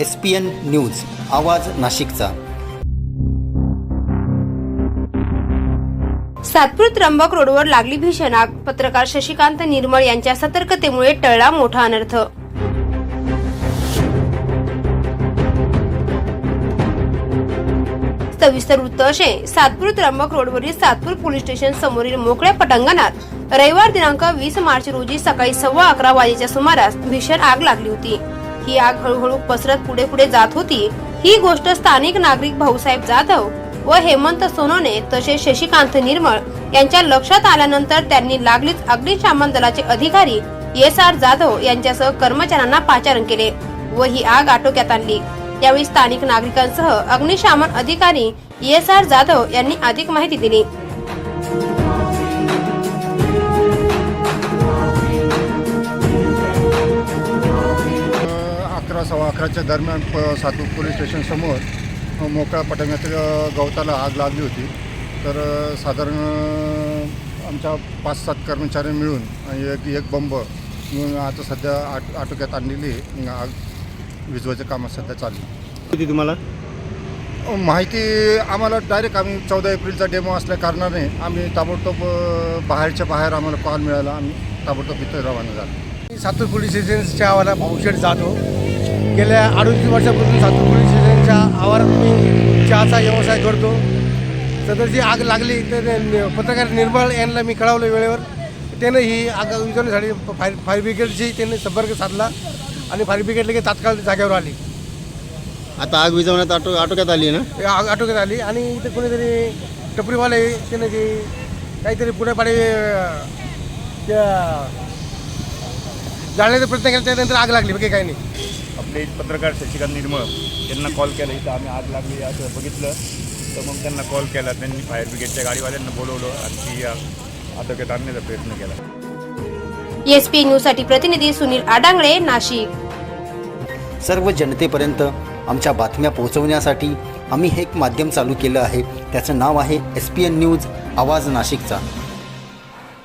S P N news आवाज नाशिकचा. सातपूर त्र्यंबक रोडवर लागली भीषण आग. पत्रकार शशिकांत निर्मळ यांच्या सतर्कतेमुळे टळला मोठा अनर्थ. सविस्तर वृत्त असे सातपूर त्र्यंबक रोडवरील सातपूर पोलीस स्टेशन समोरील मोकळ्या पटांगणात रविवार दिनांक वीस मार्च रोजी सकाळी सव्वा अकरा वाजेच्या सुमारास भीषण आग लागली होती. ही आग हळूहळू पसरत पुढे पुढे जात होती. ही गोष्ट स्थानिक नागरिक भाऊसाहेब जाधव व हेमंत सोनोने तसेच शशिकांत निर्मळ यांच्या लक्षात आल्यानंतर त्यांनी लागलीच अग्निशामन दलाचे अधिकारी एस आर जाधव यांच्यासह कर्मचाऱ्यांना पाचारण केले व ही आग आटोक्यात आणली. यावेळी स्थानिक नागरिकांसह अग्निशामन अधिकारी एस आर जाधव यांनी अधिक माहिती दिली. अकराच्या दरम्यान प सातूर पोलीस स्टेशनसमोर मोकळ्या पटांगणाच्या गवताला आग लागली होती. तर साधारण आमच्या पाच सात कर्मचारी मिळून आणि एक एक बंब मिळून आता सध्या आट आटोक्यात आणलेली आहे. आग विजवायचं कामात सध्या चालू. होती तुम्हाला? माहिती आम्हाला डायरेक्ट आम्ही चौदा एप्रिलचा डेमो असल्या कारणाने आम्ही ताबडतोब बाहेरच्या बाहेर आम्हाला कॉल मिळाला. आम्ही ताबडतोब इथं रवाना झालो. सातूर पोलीस स्टेशनच्या आवारात भाऊशेठ जातो गेल्या अडोतीस वर्षापासून सातूर पोलीस स्टेशनच्या आवारात मी चहाचा व्यवसाय करतो. सदरची आग लागली तर पत्रकार निर्मळ यांना मी कळवलं वेळेवर. त्यानं ही आग विझवण्यासाठी फायर फायर ब्रिगेडशी त्यांनी संपर्क साधला आणि फायर ब्रिगेड लगेच तात्काळ जागेवर आली. आता आग विझवण्यात आटो आटोक्यात आली ना? आग आटोक्यात आली आणि इथे कोणीतरी टपरीवाले त्यानं जे काहीतरी पुढे पाडे त्या जाळण्याचा प्रयत्न केला त्यानंतर आग लागली बाकी काही नाही. आपले पत्रकार शशिकांत निर्मळ यांना कॉल केला. इथं आम्ही आग लागली असं बघितलं. तर मग त्यांना कॉल केला. त्यांनी फायर ब्रिगेडच्या गाडीवाल्यांना बोलवलं आणि ती आटोक्यात आणण्याचा प्रयत्न केला. एसपी न्यूजसाठी प्रतिनिधी सुनील आडांगळे नाशिक. सर्व जनतेपर्यंत आमच्या बातम्या पोहोचवण्यासाठी आम्ही हे एक माध्यम चालू केलं आहे. त्याचं नाव आहे एस पी एन न्यूज आवाज नाशिकचा.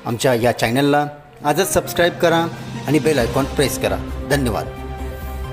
आमच्या या चॅनलला आजच सबस्क्राईब करा आणि बेल आयकॉन प्रेस करा. धन्यवाद.